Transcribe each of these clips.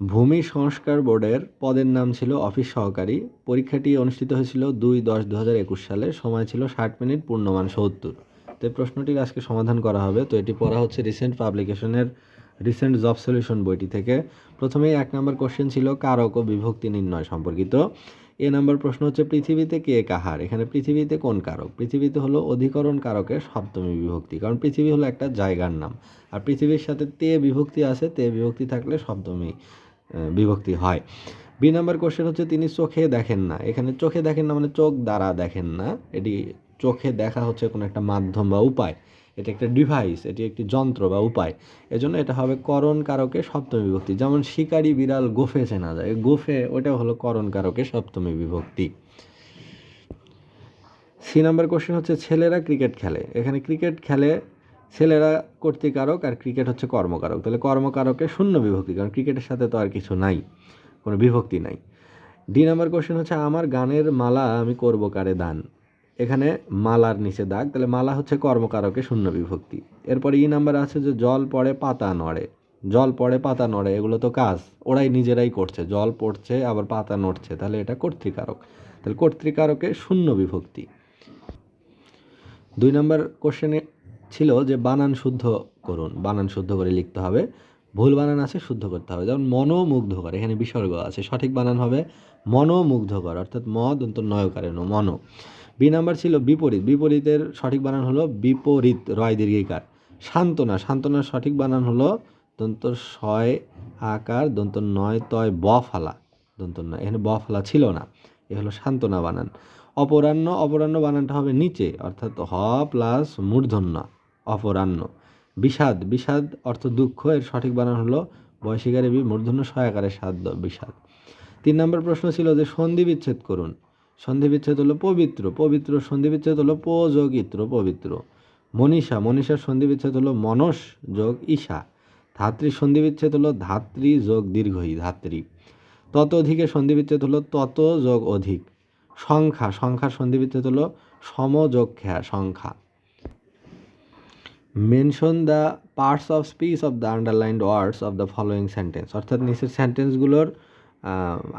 ভূমি সংস্কার বোর্ডের পদের নাম ছিল অফিস সহকারী। পরীক্ষাটি অনুষ্ঠিত হয়েছিল দুই দশ দু হাজার একুশ সালে সময় ছিল ষাট মিনিট, পূর্ণমান সত্তর। তো এই প্রশ্নটির আজকে সমাধান করা হবে। তো এটি পড়া হচ্ছে রিসেন্ট পাবলিকেশনের রিসেন্ট জব সলিউশন বইটি থেকে। প্রথমেই এক নম্বর কোশ্চেন ছিল, কারক ও বিভক্তি নির্ণয় সম্পর্কিত। এ নম্বর প্রশ্ন হচ্ছে, পৃথিবীতে কে কাহার? এখানে পৃথিবীতে কোন কারক? পৃথিবীতে হলো অধিকরণ কারকের সপ্তমী বিভক্তি, কারণ পৃথিবী হলো একটা জায়গার নাম। আর পৃথিবীর সাথে তে বিভক্তি আছে, তে বিভক্তি থাকলে সপ্তমী। বিভক্তি হয়। বি নাম্বার কোশ্চেন হচ্ছে, তিনি চোখে দেখেন না। এখানে চোখে দেখেন না মানে চোখ দ্বারা দেখেন না। এটি চোখে দেখা হচ্ছে কোনো একটা মাধ্যম বা উপায়। এটি একটা ডিভাইস এটি একটি যন্ত্র বা উপায়। এজন্য এটা হবে করণ কারকে সপ্তমী বিভক্তি। যেমন শিকারি বিড়াল গোফে চেনা যায়। গোফে ওটা হলো করণ কারকে সপ্তমী বিভক্তি। সি নাম্বার কোশ্চেন হচ্ছে, ছেলেরা ক্রিকেট খেলে। এখানে ক্রিকেট খেলে ছেলেরা কর্তৃকারক আর ক্রিকেট হচ্ছে কর্মকারক। তাহলে কর্মকারকে শূন্য বিভক্তি, কারণ ক্রিকেটের সাথে তো আর কিছু নাই, কোনো বিভক্তি নাই। ডি নাম্বার কোশ্চেন হচ্ছে, আমার গানের মালা আমি করব কারে দান? এখানে মালার নিচে দাগ, তাহলে মালা হচ্ছে কর্মকারকে শূন্য বিভক্তি। এরপরে ই নাম্বার আছে যে, জল পড়ে, পাতা নড়ে। জল পড়ে, পাতা নড়ে, এগুলো তো কাজ, ওরাই নিজেরাই করছে। জল পড়ছে, আবার পাতা নড়ছে, তাহলে এটা কর্তৃকারক। তাহলে কর্তৃকারকে শূন্য বিভক্তি। দুই নম্বর কোশ্চেনে ছিল যে বানান শুদ্ধ করুন, বানান শুদ্ধ করে লিখতে হবে। ভুল বানান আছে, শুদ্ধ করতে হবে। যেমন মনোমুগ্ধকর, এখানে বিসর্গ আছে, সঠিক বানান হবে মনোমুগ্ধকর, অর্থাৎ ম দন্ত নয়কারেণ মন। বি নাম্বার ছিল বিপরীত, বিপরীতের সঠিক বানান হলো বিপরীত, রয় দীর্ঘিকার। সান্ত্বনা, সান্ত্বনার সঠিক বানান হলো দন্ত ছয় আকার দন্ত নয় তয়, ব ফালা দন্ত নয় এখানে ব ফালা ছিল না, এ হলো সান্ত্বনা বানান। অপরাহ্ন অপরাহ্ন বানানটা হবে নিচে, অর্থাৎ হ প্লাস মূর্ধন্য। অপরাহ্ন। বিষাদ বিষাদ অর্থ দুঃখ, এর সঠিক বানান হলো বয়সিকারে বি মূর্ধন্য সহায়কারের সাধ্য, বিষাদ। তিন নম্বর প্রশ্ন ছিল যে সন্ধি বিচ্ছেদ করুন। সন্ধি বিচ্ছেদ হলো পবিত্র পবিত্র সন্ধি বিচ্ছেদ হলো প যোগ ইত্র পবিত্র। মনীষা, মনীষার সন্ধি বিচ্ছেদ হলো মনস, যোগ ঈশা। ধাত্রী, সন্ধি বিচ্ছেদ হলো ধাত্রী, যোগ দীর্ঘই, ধাত্রী। তত অধিকের সন্ধি বিচ্ছেদ হলো তত যোগ অধিক। সংখ্যা, সংখ্যার সন্ধি বিচ্ছেদ হলো সমযোগ খ্যা সংখ্যা। Mention the parts of speech of the underlined words of the following sentence অর্থাৎ নিচের সেন্টেন্সগুলোর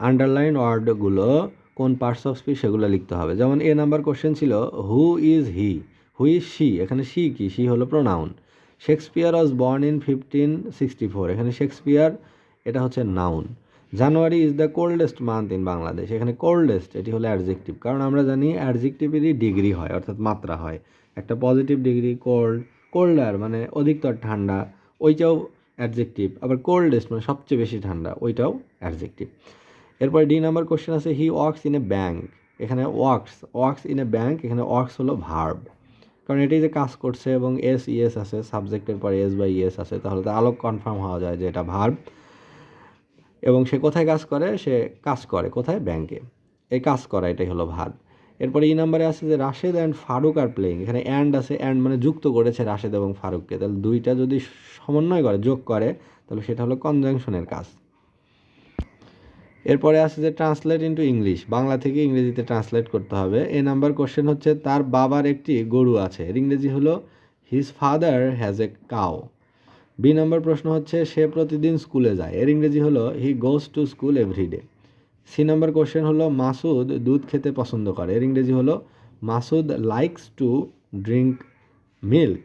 আন্ডারলাইন ওয়ার্ডগুলো কোন পার্টস অফ স্পিচ সেগুলো লিখতে হবে। যেমন এ নাম্বার কোশ্চেন ছিল who is he who is she এখানে শি কি? শি হলো pronoun Shakespeare was born in fifteen sixty four এখানে শেক্সপিয়ার এটা হচ্ছে noun January is the coldest month in Bangladesh এখানে কোল্ডেস্ট এটি হলো অ্যাডজেক্টিভ কারণ আমরা জানি অ্যাডজেক্টিভেরই ডিগ্রি হয়, অর্থাৎ মাত্রা হয়। একটা পজিটিভ ডিগ্রি কোল্ড কোল্ডার মানে অধিকতর ঠান্ডা, ওইটাও অ্যাডজেক্টিভ আবার কোল্ডেস্ট মানে সবচেয়ে বেশি ঠান্ডা, ওইটাও অ্যাডজেক্টিভ এরপর ডি নাম্বার কোশ্চেন আছে he works in a bank এখানে works works in a bank এখানে ওয়ার্কস হলো ভার্ব কারণ এটাই যে কাজ করছে এবং এস ইএস আছে সাবজেক্টের পরে এস বা ইএস আছে, তাহলে তো আলোক কনফার্ম হওয়া যায় যে এটা ভার্ব এবং সে কোথায় কাজ করে? সে কাজ করে কোথায়? ব্যাংকে এই কাজ করা এটাই হলো ভার্ব এরপরে এই নাম্বারে আছে যে Rashed and Faruk are playing এখানে অ্যান্ড আছে অ্যান্ড মানে যুক্ত করেছে রাশেদ এবং ফারুককে। তাহলে দুইটা যদি সমন্বয় করে, যোগ করে, তাহলে সেটা হলো কনজাংশনের কাজ। এরপরে আছে যে ট্রান্সলেট ইন্টু ইংলিশ বাংলা থেকে ইংরেজিতে ট্রান্সলেট করতে হবে। এ নাম্বার কোশ্চেন হচ্ছে, তার বাবার একটি গরু আছে। এর ইংরেজি হলো হিজ ফাদার হ্যাজ এ কাও বি নম্বর প্রশ্ন হচ্ছে, সে প্রতিদিন স্কুলে যায়? এর ইংরেজি হলো he goes to school everyday C number question হলো, মাসুদ দুধ খেতে পছন্দ করে। এর ইংরেজি হলো, Masud likes to drink milk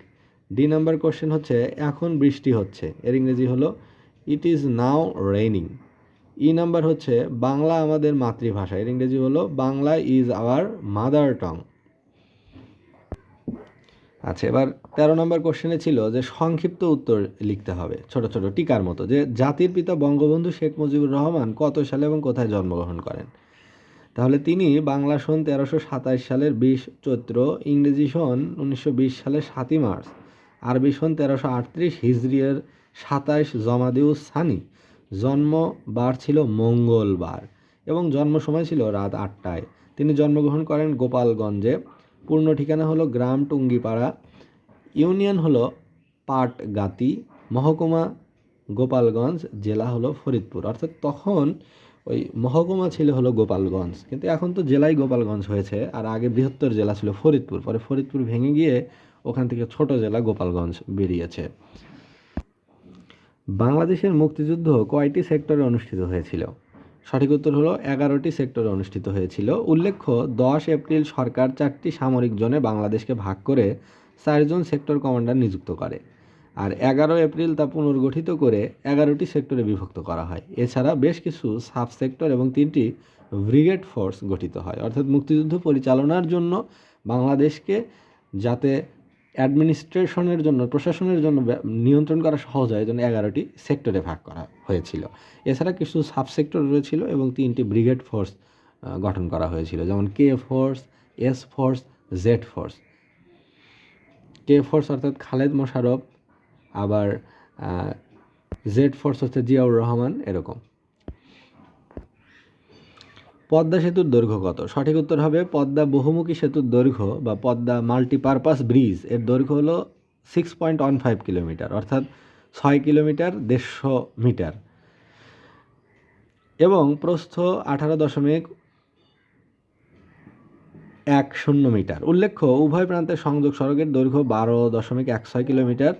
D number question হচ্ছে, এখন বৃষ্টি হচ্ছে। এর ইংরেজি হলো it is now raining E number হচ্ছে, বাংলা আমাদের মাতৃভাষা। এর ইংরেজি হলো, বাংলা ইজ আওয়ার মাদার টং আচ্ছা এবার তেরো নম্বর কোশ্চেনে ছিল যে সংক্ষিপ্ত উত্তর লিখতে হবে, ছোট ছোট টিকার মতো, যে জাতির পিতা বঙ্গবন্ধু শেখ মুজিবুর রহমান কত সালে এবং কোথায় জন্মগ্রহণ করেন? তাহলে তিনি বাংলা সন তেরোশো সাতাশ সালের বিশ, চৈত্র, ইংরেজি সন উনিশশো বিশ সালের সাতই মার্চ, আরবি সন তেরোশো আটত্রিশ হিজরিয়ের সাতাইশ জমাদিউস সানি জন্মবার ছিল মঙ্গলবার এবং জন্ম সময় ছিল রাত আটটায়, তিনি জন্মগ্রহণ করেন গোপালগঞ্জে। পূর্ণ ঠিকানা হলো গ্রাম টুঙ্গিপাড়া। ইউনিয়ন হলো পাট পাটগাতি। মহকুমা গোপালগঞ্জ, জেলা হলো ফরিদপুর। অর্থাৎ তখন ওই মহকুমা ছিল হলো গোপালগঞ্জ। কিন্তু এখন তো জেলাই গোপালগঞ্জ হয়েছে। আর আগে বৃহত্তর জেলা ছিল ফরিদপুর। পরে ফরিদপুর ভেঙে গিয়ে ওখান থেকে ছোট জেলা গোপালগঞ্জ বেরিয়েছে। বাংলাদেশের মুক্তিযুদ্ধ কয়টি সেক্টরে অনুষ্ঠিত হয়েছিল? সঠিক উত্তর হলো এগারোটি সেক্টরে অনুষ্ঠিত হয়েছিল। উল্লেখ্য, দশ এপ্রিল সরকার চারটি সামরিক জোনে বাংলাদেশকে ভাগ করে চারজন সেক্টর কমান্ডার নিযুক্ত করে আর এগারো এপ্রিল তা পুনর্গঠিত করে এগারোটি সেক্টরে বিভক্ত করা হয়। এছাড়া বেশ কিছু সাব সেক্টর এবং তিনটি ব্রিগেড ফোর্স গঠিত হয়। অর্থাৎ মুক্তিযুদ্ধ পরিচালনার জন্য বাংলাদেশকে যাতে অ্যাডমিনিস্ট্রেশনের জন্য, প্রশাসনের জন্য নিয়ন্ত্রণ করা সহজ হয়। জন্য এগারোটি সেক্টরে ভাগ করা হয়েছিল। এছাড়া কিছু সাব সেক্টর রয়েছিল এবং তিনটি ব্রিগেড ফোর্স গঠন করা হয়েছিল। যেমন K force, S force, Z force. K force অর্থাৎ খালেদ মোশারফ আবার জেড ফোর্স হচ্ছে জিয়াউর রহমান, এরকম। পদ্মা সেতুর দৈর্ঘ্য কত? সঠিক উত্তর হবে পদ্মা বহুমুখী সেতুর দৈর্ঘ্য বা পদ্মা মাল্টিপারপাস ব্রিজের দৈর্ঘ্য হলো six point one five kilometre অর্থাৎ ছয় কিলোমিটার দেড়শো মিটার। এবং প্রস্থ আঠারো দশমিক এক শূন্য মিটার। উল্লেখ্য, উভয় প্রান্তের সংযোগ সড়কের দৈর্ঘ্য বারো দশমিক এক ছয় কিলোমিটার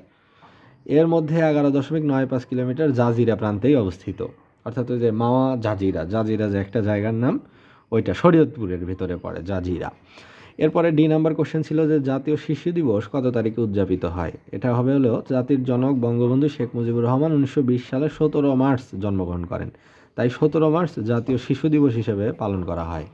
এর মধ্যে এগারো দশমিক নয় পাঁচ কিলোমিটার জাজিরা প্রান্তেই অবস্থিত। অর্থাৎ ওই যে মাওয়া জাজিরা জাজিরা যে একটা জায়গার নাম, ওইটা শরীয়তপুরের ভিতরে পড়ে, জাজিরা। এরপরে ডি নাম্বার কোশ্চেন ছিল যে জাতীয় শিশু দিবস কত তারিখে উদযাপিত হয়? এটা হবে হলো জাতির জনক বঙ্গবন্ধু শেখ মুজিবুর রহমান উনিশশো বিশ সালে সতেরো মার্চ জন্মগ্রহণ করেন। তাই সতেরো মার্চ জাতীয় শিশু দিবস হিসেবে পালন করা হয়।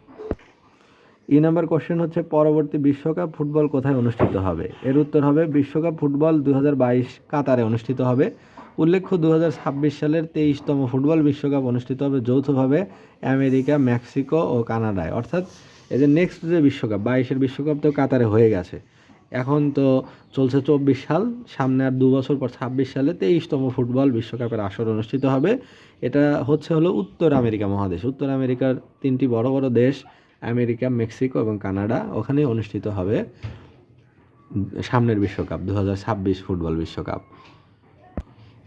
ই নাম্বার কোশ্চেন হচ্ছে, পরবর্তী বিশ্বকাপ ফুটবল কোথায় অনুষ্ঠিত হবে? এর উত্তর হবে, বিশ্বকাপ ফুটবল দু হাজার বাইশ কাতারে অনুষ্ঠিত হবে। উল্লেখ্য দু হাজার ছাব্বিশ সালের তেইশতম ফুটবল বিশ্বকাপ অনুষ্ঠিত হবে যৌথভাবে আমেরিকা, মেক্সিকো ও কানাডায়। অর্থাৎ এই যে নেক্সট যে বিশ্বকাপ, বাইশের বিশ্বকাপ তো কাতারে হয়ে গেছে। এখন তো চলছে চব্বিশ সাল, সামনে আর দু বছর পর ছাব্বিশ সালে তেইশতম ফুটবল বিশ্বকাপের আসর অনুষ্ঠিত হবে। এটা হচ্ছে হলো উত্তর আমেরিকা মহাদেশ। উত্তর আমেরিকার তিনটি বড় বড় দেশ আমেরিকা, মেক্সিকো এবং কানাডা ওখানে অনুষ্ঠিত হবে সামনের বিশ্বকাপ দু হাজার ছাব্বিশ ফুটবল বিশ্বকাপ।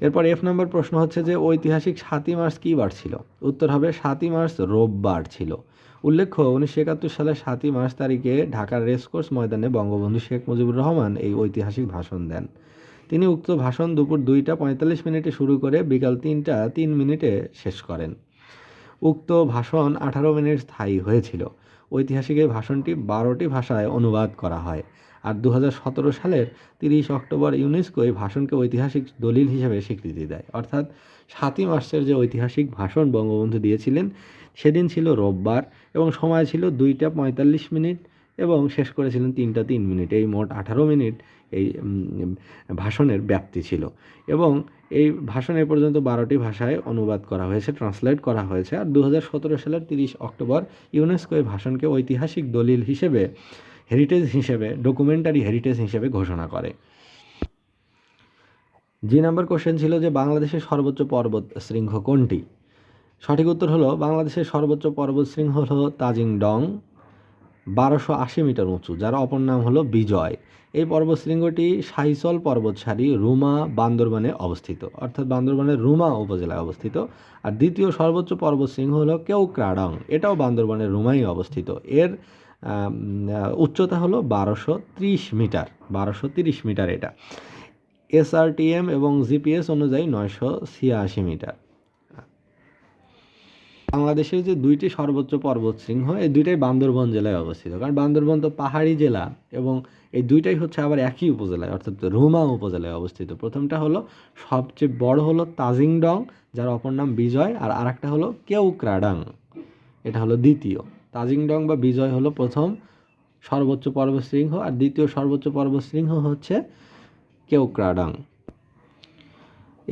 এরপর এফ নম্বর প্রশ্ন হচ্ছে যে ঐতিহাসিক সাতই মার্চ কী বার ছিল? উত্তর হবে সাতই মার্চ রোববার ছিল। উল্লেখ্য, উনিশশো একাত্তর সালের সাতই মার্চ তারিখে ঢাকার রেসকোর্স ময়দানে বঙ্গবন্ধু শেখ মুজিবুর রহমান এই ঐতিহাসিক ভাষণ দেন। তিনি উক্ত ভাষণ দুপুর দুইটা পঁয়তাল্লিশ মিনিটে শুরু করে বিকাল তিনটা তিন মিনিটে শেষ করেন। উক্ত ভাষণ আঠারো মিনিট স্থায়ী হয়েছিল। ঐতিহাসিক এই ভাষণটি বারোটি ভাষায় অনুবাদ করা হয় আর দু হাজার সতেরো সালের তিরিশ অক্টোবর ইউনেস্কো এই ভাষণকে ঐতিহাসিক দলিল হিসেবে স্বীকৃতি দেয়। অর্থাৎ সাতই মার্চের যে ঐতিহাসিক ভাষণ বঙ্গবন্ধু দিয়েছিলেন, সেদিন ছিল রোববার এবং সময় ছিল দুইটা পঁয়তাল্লিশ মিনিট। এবং শেষ করেছিলেন তিনটা তিন মিনিট। এই মোট আঠারো মিনিট এই ভাষণের ব্যাপ্তি ছিল। এবং এই ভাষণ পর্যন্ত বারোটি ভাষায় অনুবাদ করা হয়েছে, ট্রান্সলেট করা হয়েছে। আর দু হাজার সতেরো সালের তিরিশ অক্টোবর ইউনেস্কো এই ভাষণকে ঐতিহাসিক দলিল হিসেবে হেরিটেজ হিসেবে ডকুমেন্টারি হেরিটেজ হিসেবে ঘোষণা করে। জি নাম্বার কোশ্চেন ছিল যে বাংলাদেশের সর্বোচ্চ পর্বত শৃঙ্গ কোনটি? সঠিক উত্তর হলো, বাংলাদেশের সর্বোচ্চ পর্বত শৃঙ্গ হলো তাজিং ডং বারোশো আশি মিটার উঁচু, যার অপর নাম হলো বিজয়। এই পর্বতশৃঙ্গটি সাইচল পর্বতসারি রুমা বান্দরবানে অবস্থিত, অর্থাৎ বান্দরবানের রুমা উপজেলায় অবস্থিত। আর দ্বিতীয় সর্বোচ্চ পর্বতশৃঙ্গ হলো কেউক্রাডং, এটাও বান্দরবানের রুমাই অবস্থিত। এর উচ্চতা হলো বারোশো ত্রিশ মিটার, বারোশো তিরিশ মিটার এটা। এসআরটিএম এবং জিপিএস অনুযায়ী নয়শো ছিয়াশি মিটার। বাংলাদেশের যে দুইটি সর্বোচ্চ পর্বতশৃঙ্গ এই দুইটাই বান্দরবন জেলায় অবস্থিত। কারণ বান্দরবন তো পাহাড়ি জেলা এবং এই দুইটাই হচ্ছে আবার একই উপজেলায়, অর্থাৎ রুমা উপজেলায় অবস্থিত। প্রথমটা হলো, সবচেয়ে বড় হলো তাজিংডং, যার অপর নাম বিজয়, আর আরেকটা হলো কেউক্রাডাং। এটা হলো দ্বিতীয়। তাজিংডং বা বিজয় হলো প্রথম সর্বোচ্চ পর্বতশৃঙ্গ আর দ্বিতীয় সর্বোচ্চ পর্বতশৃঙ্গ হচ্ছে কেউক্রাডাং।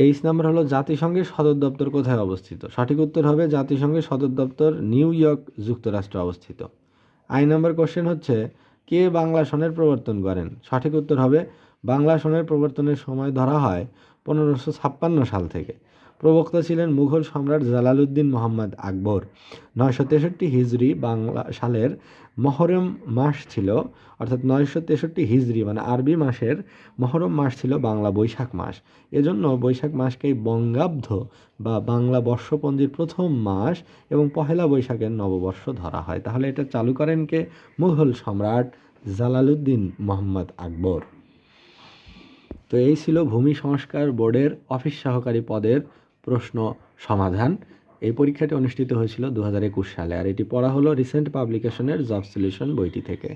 এইচ নাম্বার হলো জাতিসংঘের সদর দপ্তর কোথায় অবস্থিত? সঠিক উত্তর হবে জাতিসংঘের সদর দপ্তর নিউ ইয়র্ক, যুক্তরাষ্ট্রে অবস্থিত। আই নাম্বার কোশ্চেন হচ্ছে, কে বাংলা সনের প্রবর্তন করেন? সঠিক উত্তর হবে, বাংলা সনের প্রবর্তনের সময় ধরা হয় পনেরোশো ছাপ্পান্ন সাল থেকে। প্রবক্তা ছিলেন মুঘল সম্রাট জালালউদ্দিন মোহাম্মদ আকবর। নয়শো তেষট্টি হিজড়ি বাংলা সালের মহরম মাস ছিল, অর্থাৎ নয়শো তেষট্টি হিজড়ি মানে আরবি মাসের মহরম মাস ছিল বাংলা বৈশাখ মাস। এজন্য বৈশাখ মাসকেই বঙ্গাব্দ বা বাংলা বর্ষপঞ্জির প্রথম মাস এবং পহেলা বৈশাখের নববর্ষ ধরা হয়। তাহলে এটা চালু করেন কে? মুঘল সম্রাট জালালউদ্দিন মোহাম্মদ আকবর। তো এই ছিল ভূমি সংস্কার বোর্ডের অফিস সহকারী পদের প্রশ্ন সমাধান। এই পরীক্ষাটি অনুষ্ঠিত হয়েছিল দু হাজার একুশ সালে, আর এটি পড়া হলো রিসেন্ট পাবলিকেশনের জব সলিউশন বইটি থেকে।